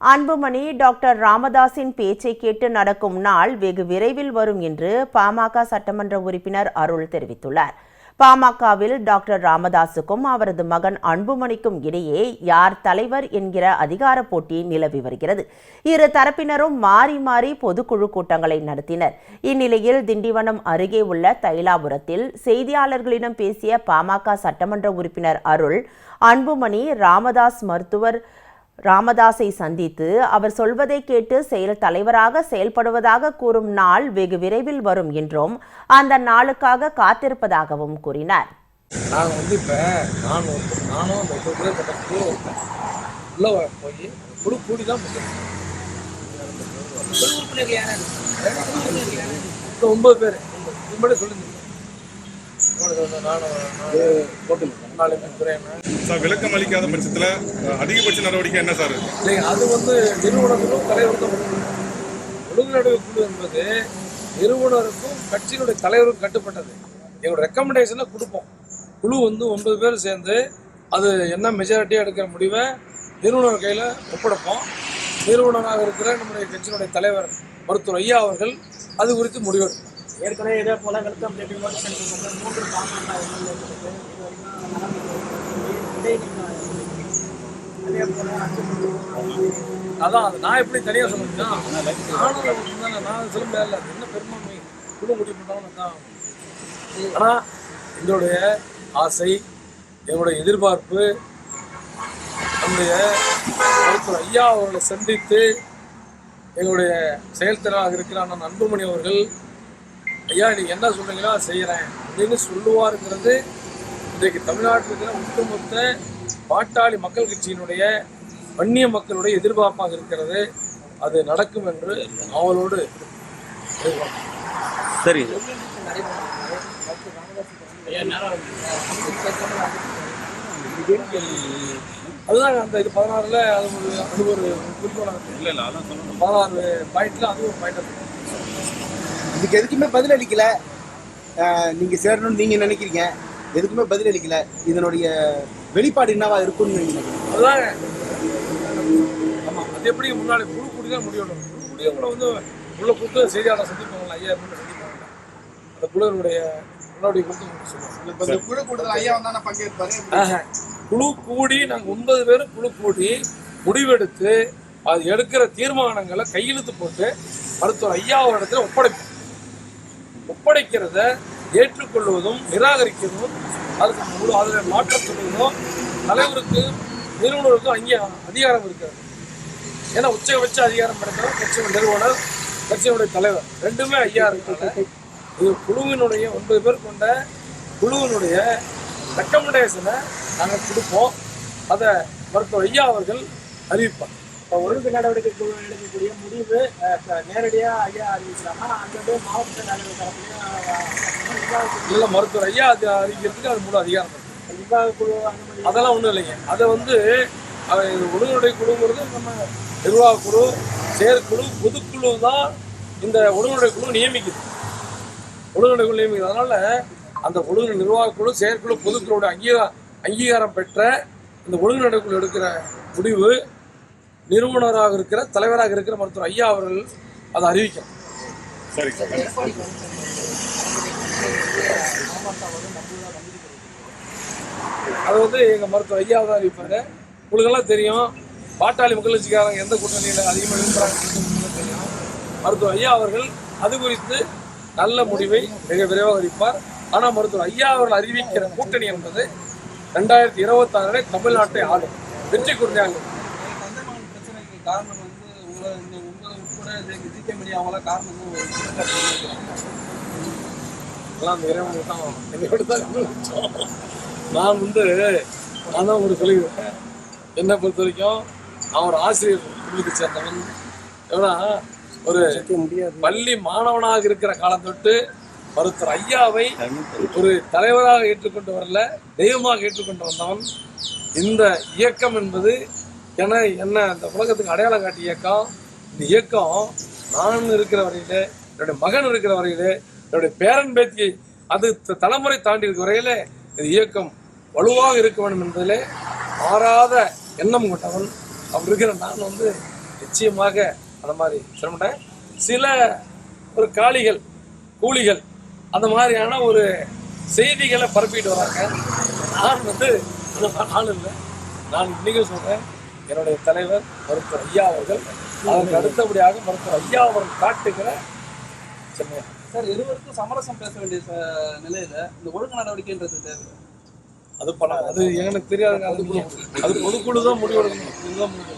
Anbumani doctor ராமதாஸின் பேச்சை கேட்டு நடக்கும் நாள் வெகு விரைவில் வரும் என்று பாமக சட்டமன்ற உறுப்பினர் அருள் தெரிவித்துள்ளார். பாமகவில் டாக்டர் ராமதாஸுக்கும் அவரது மகன் அன்புமணிக்கும் இடையே யார் தலைவர் என்கிற அதிகார போட்டி நிலவி வருகிறது. இரு தரப்பினரும் மாறி மாறி பொதுக்குழு கூட்டங்களை நடத்தினர். இந்நிலையில் திண்டிவனம் அருகே உள்ள தைலாபுரத்தில் செய்தியாளர்களிடம் பேசிய பாமக சட்டமன்ற உறுப்பினர் அருள் அன்புமணி ராமதாஸ் மருத்துவர் ராமதாஸை சந்தித்து அவர் சொல்வதை கேட்டு செயல் தலைவராக செயல்படுவதாக கூறும் நாள் வெகு விரைவில் வரும் என்றும் அந்த நாளுக்காக காத்திருப்பதாகவும் கூறினார். நாங்கள் வந்து இப்போ நான் நானும் அந்த குழு இருக்கேன். உள்ளே போய் குழு கூடி தான் ஒன்பது பேர். இது மட்டும் சொல்லுங்க. நானும் துறையண்ணா சார் விளக்கம் அளிக்காத பட்சத்தில் அதிகபட்ச நடவடிக்கை என்ன சார்? இல்லைங்க அது வந்து நிறுவனத்துக்கும் தலைவருக்கும் ஒழுங்குநடவு குழு என்பது நிறுவனருக்கும் கட்சியினுடைய தலைவருக்கும் கட்டுப்பட்டது. எங்களோட ரெக்கமெண்டேஷனை கொடுப்போம். குழு வந்து ஒன்பது பேர் சேர்ந்து அது என்ன மெஜாரிட்டியாக எடுக்கிற முடிவை நிறுவனர் கையில் ஒப்படைப்போம். நிறுவனராக இருக்கிற நம்முடைய கட்சியினுடைய தலைவர் மருத்துவர் ஐயா அவர்கள் அது குறித்து முடிவெடுப்பார் ஏற்கனவே இதே போல வெல்கம் டேட்டிங் நோட்டீஸ் அனுப்பியிருக்காங்க மூன்று நடந்தது அதே போல அதான் அது நான் எப்படி தனியாக சொல்லுங்கன்னா நானும் நான் சொல்ல முடியல என்ன பெரும்பான்மை குழு முடிவு பண்ணாலும் தான் ஆனால் எங்களுடைய ஆசை எங்களுடைய எதிர்பார்ப்பு நம்முடைய மருத்துவர் ஐயா அவர்களை சந்தித்து எங்களுடைய செயல்திறனாக இருக்கிற அண்ணன் அன்புமணி அவர்கள் ஐயா நீங்க என்ன சொல்றீங்களோ அதை செய்கிறேன் அப்படின்னு சொல்லுவாருங்கிறது இன்றைக்கு தமிழ்நாட்டில் இருக்கிற ஒட்டுமொத்த பாட்டாளி மக்கள் கட்சியினுடைய வன்னிய மக்களுடைய எதிர்பார்ப்பாக இருக்கிறது. அது நடக்கும் என்று அவளோடு சரி. அதுதான் அந்த இது பதினாறுல அது ஒரு அது ஒரு குறிக்கோளாக இல்லை இல்லை அதான் சொல்லணும். பதினாறு பாயிண்ட்ல அது ஒரு பாயிண்ட் இதுக்கு எதுக்குமே பதில் அளிக்கல. ஆஹ் நீங்க சேரணும்னு நீங்க நினைக்கிறீங்க. எதுக்குமே பதில் அளிக்கல. இதனுடைய வெளிப்பாடு என்னவா இருக்கும்னு நீங்க நினைக்கிறீங்க? அதுதான் ஆமா அது எப்படி முன்னாடி குழு கூடி தான் முடியணும். குழு கூடிய கூட வந்து உள்ள கூட்டு செய்தியாளர் சந்திப்பாங்களா ஐயா எப்படி சந்திப்பாங்க அந்த குழுவினுடைய முன்னாடி கொடுத்து இந்த குழு கூட்டத்தில் ஐயா வந்தா பங்கேற்பாரு. ஆஹா. குழு கூடி நாங்கள் ஒன்பது பேரும் குழு கூடி முடிவெடுத்து அது எடுக்கிற தீர்மானங்களை கையெழுத்து போட்டு மருத்துவர் ஐயா இடத்துல ஒப்படைப்போம். ஒப்படைக்கிறத ஏற்றுக்கொள்வதும் நிராகரிக்கிறதும் அதுக்கு முழு அதில் மாற்றம் சொல்வதும் தலைவருக்கு நிறுவனருக்கும் அங்கே அதிகாரம் இருக்கிறது. ஏன்னா உச்சபட்ச அதிகாரம் படைக்கிற கட்சியின் நிறுவனர் கட்சியினுடைய தலைவர். ரெண்டுமே ஐயா இருக்கிறது இது குழுவினுடைய ஒன்பது பேர் கொண்ட குழுவினுடைய ரெக்கமெண்டேஷனை நாங்கள் கொடுப்போம். அதை மருத்துவர் ஐயா அவர்கள் அறிவிப்பார். ஒழுங்கு நடவடிக்கை குழு எடுக்கக்கூடிய முடிவு அஹ், இப்ப நேரடியா ஐயா அறிவிச்சாங்கன்னா அங்கே மாவட்ட தலைவர் தரப்புலையும் நிர்வாக இல்லை மருத்துவர் ஐயா அது அறிவிக்கிறதுக்கு அது முழு அதிகாரம் நிர்வாக குழு அதெல்லாம் ஒன்றும் இல்லைங்க. அதை வந்து ஒழுங்குமுறை குழுங்கிறது நம்ம நிர்வாக குழு செயற்குழு பொதுக்குழு தான் இந்த ஒழுங்குமுறை குழு நியமிக்குது. ஒழுங்குமுறை குழு நியமிக்குது. அதனால அந்த ஒழுங்கு நிர்வாக குழு செயற்குழு பொதுக்குழுவோட அங்கீகாரம் அங்கீகாரம் பெற்ற இந்த ஒழுங்குநடை குழு எடுக்கிற முடிவு நிறுவனராக இருக்கிற தலைவராக இருக்கிற மருத்துவர் ஐயா அவர்கள் அதை அறிவிக்கணும். சரி அது வந்து எங்கள் மருத்துவர் ஐயா தான் அறிவிப்பார். உங்களுக்கெல்லாம் தெரியும் பாட்டாளி மக்கள் கட்சிக்காரங்க எந்த கூட்டணியில் அதிகமாக விரும்புகிறாங்க தெரியும். மருத்துவர் ஐயா அவர்கள் அது குறித்து நல்ல முடிவை மிக விரைவாக அறிவிப்பார். ஆனால் மருத்துவர் ஐயா அவர்கள் அறிவிக்கிற கூட்டணி என்பது ரெண்டாயிரத்தி இருபத்தாறு தமிழ்நாட்டை ஆளும். வெற்றி குறிஞ்சாங்க காரணம் வந்து உங்களை இந்த உங்களை உட்பட ஜிகே மீடியா அவங்களாம் காரணம் வந்து அந்த தான் என்னோட தான் நான் வந்து நான் தான் ஒரு சொல்லிடுவேன் என்னை பொறுத்த வரைக்கும் நான் ஒரு ஆசிரியர் குடும்பத்தை சேர்ந்தவன் ஏன்னா ஒரு பள்ளி மாணவனாக இருக்கிற காலம் தொட்டு மருத்துவர் ஐயாவை ஒரு தலைவராக ஏற்றுக்கொண்டு வரல தெய்வமாக ஏற்றுக்கொண்டு வந்தவன் இந்த இயக்கம் என்பது ஏன்னா என்ன இந்த உலகத்துக்கு அடையாளம் காட்டிய இயக்கம் இந்த இயக்கம் நான் இருக்கிற வரையிலே என்னுடைய மகன் இருக்கிற வரையிலே என்னுடைய பேரன் பேத்தி அது த- தலைமுறை தாண்டி இருக்கிற வரையில இந்த இயக்கம் வலுவாக இருக்க வேண்டும் என்பதிலே மாறாத எண்ணம் கொண்டவன் அவர் இருக்கிற நான் வந்து நிச்சயமாக அந்த மாதிரி சொல்ல மாட்டேன் சில ஒரு காளிகள் கூலிகள் அந்த மாதிரியான ஒரு செய்திகளை பரப்பிட்டு வராங்க. நான் வந்து நான் இல்லை. நான் இன்னைக்கு சொல்றேன் என்னுடைய தலைவர் மருத்துவர் ஐயா அவர்கள் அதற்கு அடுத்தபடியாக மருத்துவர் ஐயா அவர்கள் காட்டுகிற சென்னை. சார் இருவருக்கும் சமரசம் பேச வேண்டிய நிலையில இந்த ஒழுங்கு நடவடிக்கைன்றது தேவை. அது பண்ண அது எனக்கு தெரியாதுங்க. அது அது பொதுக்குழு தான் முடிவெடுக்கணும். இதுதான் முடிவு